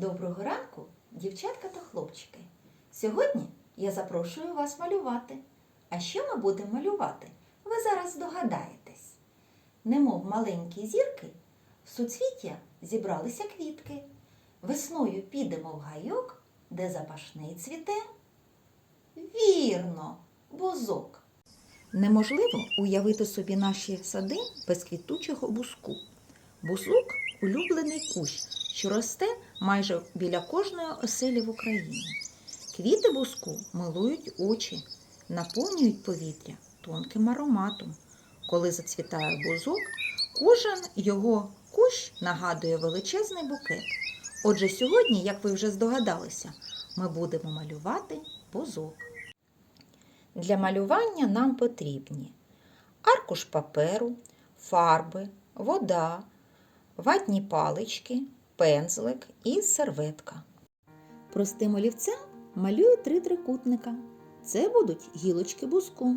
Доброго ранку, дівчатка та хлопчики. Сьогодні я запрошую вас малювати. А що ми будемо малювати? Ви зараз здогадаєтесь. Немов маленькі зірки, в суцвіття зібралися квітки. Весною підемо в гайок, де запашний цвіте. Вірно, бузок. Неможливо уявити собі наші сади без квітучого бузку. Бузок улюблений кущ, що росте майже біля кожної оселі в Україні. Квіти бузку милують очі, наповнюють повітря тонким ароматом. Коли зацвітає бузок, кожен його кущ нагадує величезний букет. Отже, сьогодні, як ви вже здогадалися, ми будемо малювати бузок. Для малювання нам потрібні аркуш паперу, фарби, вода, ватні палички, пензлик і серветка. Простим олівцем малюю три трикутника. Це будуть гілочки буску.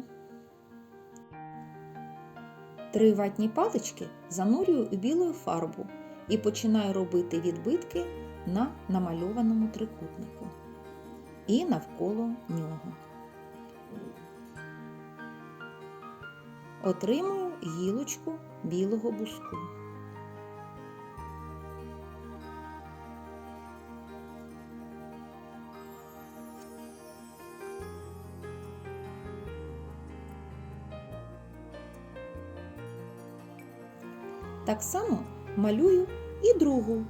Три ватні палички занурюю у білу фарбу і починаю робити відбитки на намальованому трикутнику і навколо нього. Отримую гілочку білого буску. Так само малюю і другу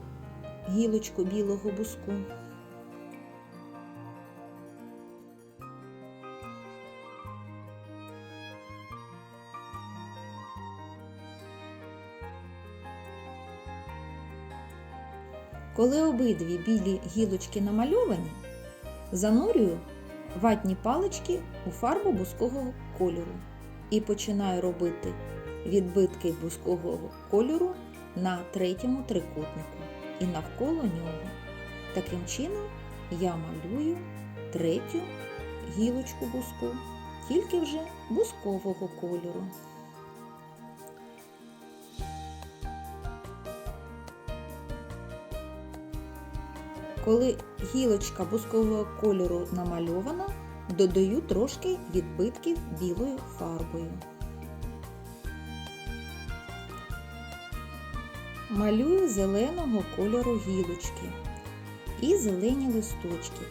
гілочку білого буску. Коли обидві білі гілочки намальовані, занурюю ватні палички у фарбу бузкового кольору і починаю робити відбитки бузкового кольору на третьому трикутнику і навколо нього. Таким чином я малюю третю гілочку бузку, тільки вже бузкового кольору. Коли гілочка бузкового кольору намальована, додаю трошки відбитків білою фарбою. Малюю зеленого кольору гілочки і зелені листочки.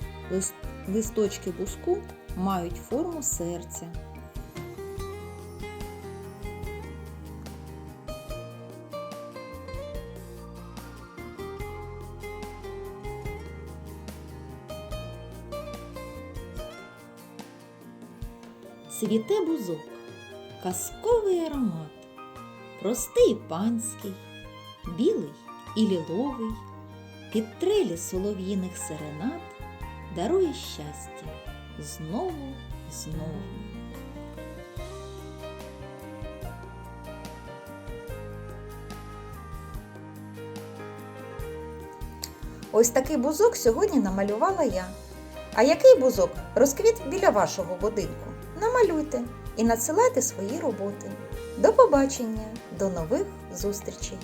Листочки буску мають форму серця. Цвіте бузок, казковий аромат, простий панський, білий і ліловий, під трелі солов'їних серенад дарує щастя знову і знову. Ось такий бузок сьогодні намалювала я. А який бузок розквіт біля вашого будинку? Намалюйте і надсилайте свої роботи. До побачення, до нових зустрічей!